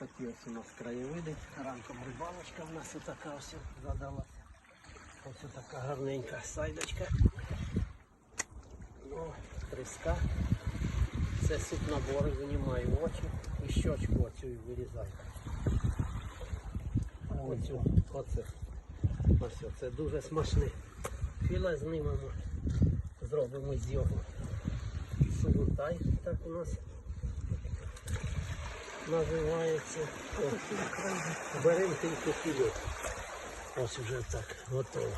такі ось у нас краєвиди. Ранком рибалочка в нас отака ось задалася. Ось така гарненька сайдочка. Ну, треска. Це суп набор, винімаю очі і щочку оцю вирізаю. Оцю, оце. Ось це дуже смачне. Філе знімемо. Зробимо з його. Сугунтай, так у нас називається. Беремо тільки філе. Ось вже так, готово.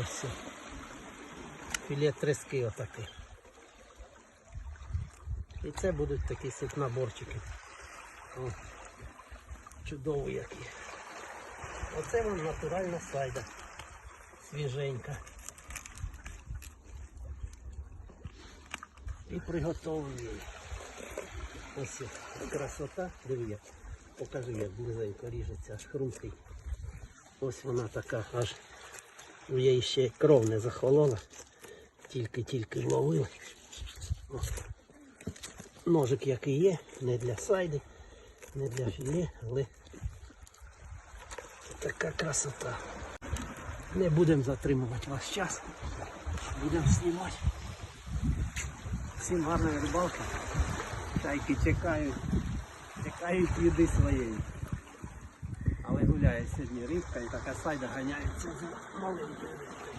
Ось. Філе трески отакі. І це будуть такі суп-наборчики. О, чудово які. Оце вам натуральна сайда. Свіженька. І приготовлюємо. її. Ось красота. Диви, як. покажи, як близенько ріжеться, аж хрумкий. Ось вона така, аж у її ще кров не захолола. Тільки-тільки ловили. Ось. Ножик який є, не для сайди, не для філе, але така красота. Не будемо затримувати ваш час. Будемо знімати. Всім гарної рибалки. Чайки чекають. Чекають їди своєї. Але гуляє сьогодні рибка і така сайда ганяється за маленькою рибкою.